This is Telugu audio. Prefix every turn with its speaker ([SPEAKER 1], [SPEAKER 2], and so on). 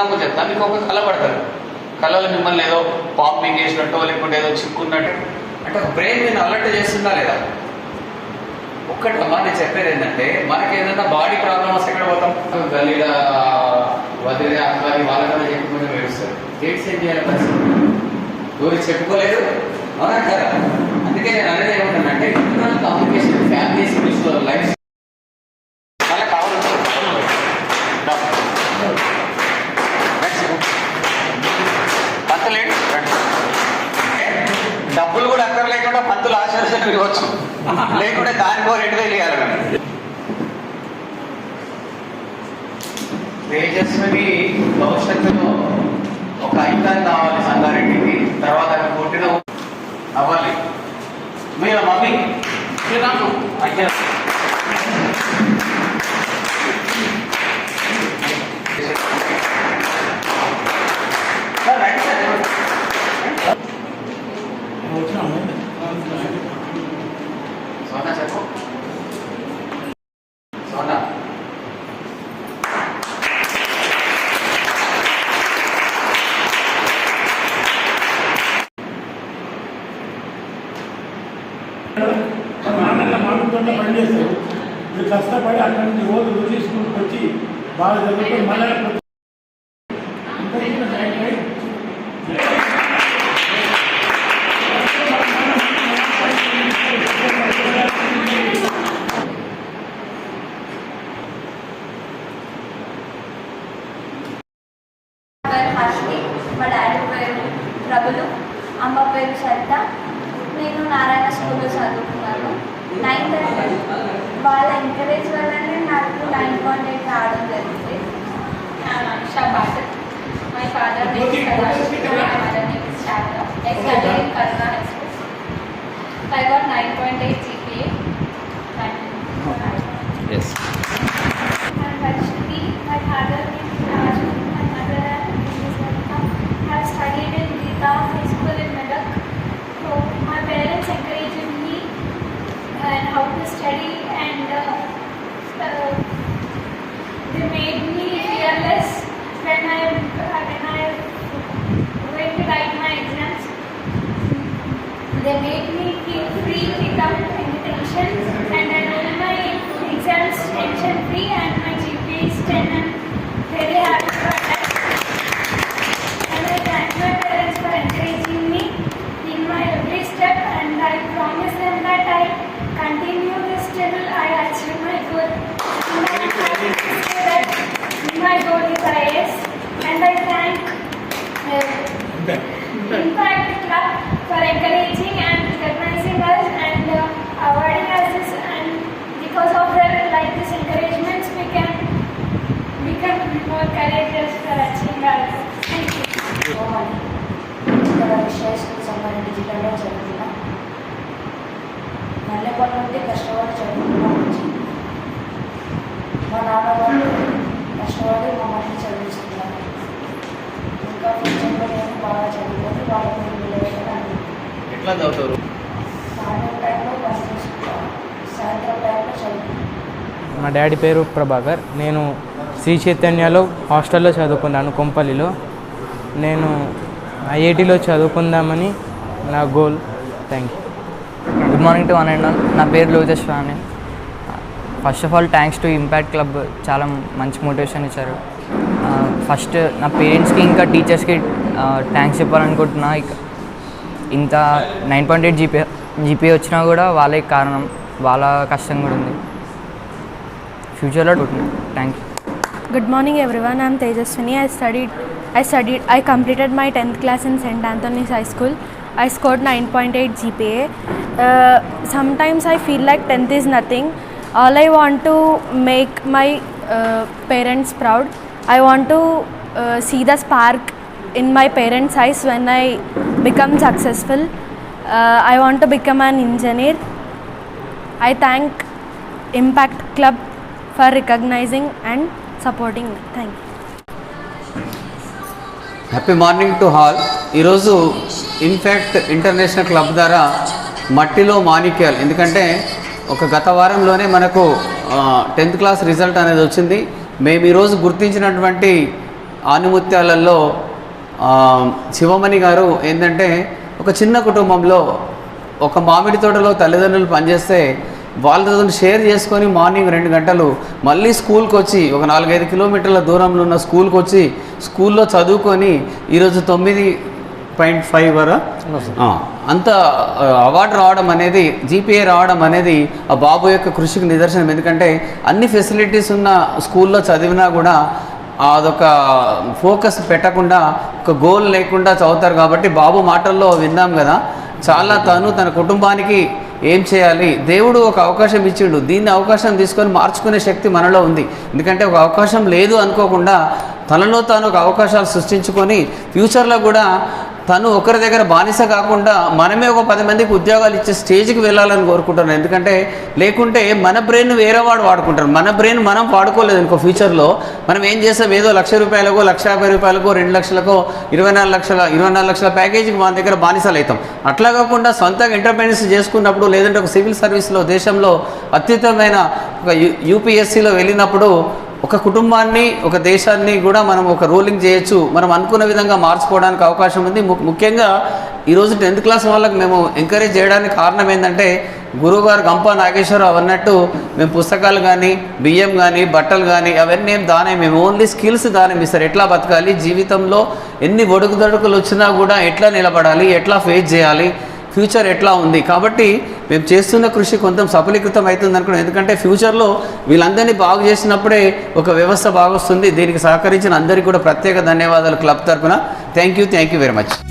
[SPEAKER 1] ఎగ్జాంపుల్ చెప్తాను మీకు ఒక కళ పడతారు. కళలో మిమ్మల్ని ఏదో పాంపింగ్ చేసినట్టు లేకుంటే ఏదో చిక్కున్నట్టు అంటే బ్రెయిన్ నేను అలర్ట్ చేస్తుందా లేదా? ఒక్కటి అమ్మా నేను చెప్పేది ఏంటంటే మనకి ఏదైనా బాడీ ప్రాబ్లమ్ వస్తే ఎక్కడ పోతాం? గలీల వదిలే అక్కడి వాళ్ళకన్నా చెప్పుకుంటే వేస్తారు డేట్స్ ఏం చేయాలి పరిస్థితి ఎవరు చెప్పుకోలేదు? అవునా కదా? అందుకే నేను అనేది ఏమంటానంటే ఇంటర్నల్ కమ్యూనికేషన్ ఫ్యామిలీస్ లైఫ్ కూడా పంతులు ఆశీర్వచనం ఇవ్వచ్చు లేకుంటే దానికో రెండు వేలు ఇవ్వాలి మేము తేజస్విని భవిష్యత్తులో ఒక ఐకాన్ కావాలి సంగారెడ్డికి. తర్వాత ఆమె పుట్టిన అవ్వాలి. మీరు మమ్మీ? శ్రీరాము అయ్యా.
[SPEAKER 2] నాన్నగా మామిడితోట పనిచేస్తారు మీరు కష్టపడి అక్కడి నుంచి రోజు రుచి స్కూల్కి వచ్చి బాగా చదువుకొని మళ్ళీ
[SPEAKER 3] మా డాడీ పేరు ప్రభులు అమ్మ పేరు సరిత నేను నారాయణ స్కూల్లో చదువుకున్నాను. నైన్త్ వాళ్ళ ఎంకరేజ్ వల్లనే నాకు నైన్ పాయింట్ ఎయిట్ రావడం జరిగింది.
[SPEAKER 4] Anisha Bhatt. My
[SPEAKER 3] They made me
[SPEAKER 5] Mallepally నుండి కష్టపడి చదువుకున్నా. మా నాన్నగారు కష్టపడి మమ్మల్ని చదివిస్తున్నారు. ఇంకా ఫ్యూచర్లో నేను బాగా చదువుకొని వాళ్ళకి నిలబెట్టాలని
[SPEAKER 1] ఎట్లా చదువుతారు?
[SPEAKER 5] సాయంత్రం టైంలో చేసుకుంటాను సాయంత్రం టైంలో చదువుకుంటాను
[SPEAKER 6] మా డాడీ పేరు ప్రభాకర్. నేను శ్రీ చైతన్యలో హాస్టల్లో చదువుకున్నాను కొంపల్లిలో. నేను ఐఐటిలో చదువుకుందామని నా goal thank you
[SPEAKER 7] good morning to one and all నా పేరు లోజస్వామి first of all thanks to Impact Club చాలా మంచి మోటివేషన్ ఇచ్చారు ఫస్ట్ నా పేరెంట్స్కి ఇంకా టీచర్స్కి థ్యాంక్స్ చెప్పాలనుకుంటున్నా ఇక ఇంత nine point eight GP GP వచ్చినా కూడా వాళ్ళే కారణం వాళ్ళ కష్టం కూడా ఉంది ఫ్యూచర్లో thank you
[SPEAKER 8] good morning everyone I'm Tejaswini I studied I studied. I completed my 10th class in St. Anthony's High School. I scored 9.8 GPA. Sometimes I feel like 10th is nothing. All I want to make my uh, parents proud. I want to uh, see the spark in my parents' eyes when I become successful. Uh, I want to become an engineer. I thank Impact Club for recognizing and supporting me. Thank you.
[SPEAKER 1] Happy morning to all ఈరోజు ఇన్ఫ్యాక్ట్ ఇంటర్నేషనల్ క్లబ్ ద్వారా మట్టిలో మాణిక్యాలు. ఎందుకంటే ఒక గత వారంలోనే మనకు టెన్త్ క్లాస్ రిజల్ట్ అనేది వచ్చింది. మేము ఈరోజు గుర్తించినటువంటి ఆనిముత్యాలలో శివమణి గారు ఏంటంటే ఒక చిన్న కుటుంబంలో ఒక మామిడి తోటలో తల్లిదండ్రులు పనిచేస్తే వాళ్ళతో షేర్ చేసుకొని మార్నింగ్ రెండు గంటలు మళ్ళీ స్కూల్కి వచ్చి ఒక నాలుగైదు కిలోమీటర్ల దూరంలో ఉన్న స్కూల్కి వచ్చి స్కూల్లో చదువుకొని ఈరోజు తొమ్మిది పాయింట్ ఫైవ్ వర? అంత అవార్డు రావడం అనేది జీపీఏ రావడం అనేది ఆ బాబు యొక్క కృషికి నిదర్శనం. ఎందుకంటే అన్ని ఫెసిలిటీస్ ఉన్న స్కూల్లో చదివినా కూడా అదొక ఫోకస్ పెట్టకుండా ఒక గోల్ లేకుండా చదువుతారు కాబట్టి బాబు మాటల్లో విన్నాం కదా. చాలా తను తన కుటుంబానికి ఏం చేయాలి? దేవుడు ఒక అవకాశం ఇచ్చిండు. దీన్ని అవకాశం తీసుకొని మార్చుకునే శక్తి మనలో ఉంది. ఎందుకంటే ఒక అవకాశం లేదు అనుకోకుండా తనలో తాను ఒక అవకాశాలు సృష్టించుకొని ఫ్యూచర్లో కూడా తను ఒకరి దగ్గర బానిస కాకుండా మనమే ఒక పది మందికి ఉద్యోగాలు ఇచ్చే స్టేజ్కి వెళ్ళాలని కోరుకుంటున్నాను. ఎందుకంటే లేకుంటే మన బ్రెయిన్ వేరే వాడు వాడుకుంటారు మన బ్రెయిన్ మనం వాడుకోలేదు అనుకో ఫ్యూచర్లో మనం ఏం చేస్తాం? ఏదో లక్ష రూపాయలకో లక్ష యాభై రూపాయలకో రెండు లక్షలకో ఇరవై నాలుగు లక్షల ఇరవై నాలుగు లక్షల ప్యాకేజీకి మన దగ్గర బానిసలు అవుతాం. అట్లా కాకుండా సొంతంగా ఎంటర్ప్రైనర్స్ చేసుకున్నప్పుడు లేదంటే ఒక సివిల్ సర్వీస్లో దేశంలో అత్యుత్తమైన ఒక యూ యూపీఎస్సీలో వెళ్ళినప్పుడు ఒక కుటుంబాన్ని ఒక దేశాన్ని కూడా మనం ఒక రూలింగ్ చేయొచ్చు మనం అనుకున్న విధంగా మార్చుకోవడానికి అవకాశం ఉంది. ముఖ్యంగా ఈరోజు టెన్త్ క్లాస్ వాళ్ళకి మేము ఎంకరేజ్ చేయడానికి కారణం ఏంటంటే గురువుగారు గంప నాగేశ్వరరావు అన్నట్టు మేము పుస్తకాలు కానీ బియ్యం కానీ బట్టలు కానీ అవన్నీ ఏం దానే మేము ఓన్లీ స్కిల్స్ దానం ఇస్తారు ఎట్లా బతకాలి? జీవితంలో ఎన్ని ఒడుకుదొడుకులు వచ్చినా కూడా ఎట్లా నిలబడాలి? ఎట్లా ఫేస్ చేయాలి? ఫ్యూచర్ ఎట్లా ఉంది? కాబట్టి మేము చేస్తున్న కృషి కొంత సఫలీకృతం అవుతుంది అనుకున్నాం. ఎందుకంటే ఫ్యూచర్లో వీళ్ళందరినీ బాగు చేసినప్పుడే ఒక వ్యవస్థ బాగొస్తుంది. దీనికి సహకరించిన అందరికీ కూడా ప్రత్యేక ధన్యవాదాలు క్లబ్ తరపున. Thank you thank you very much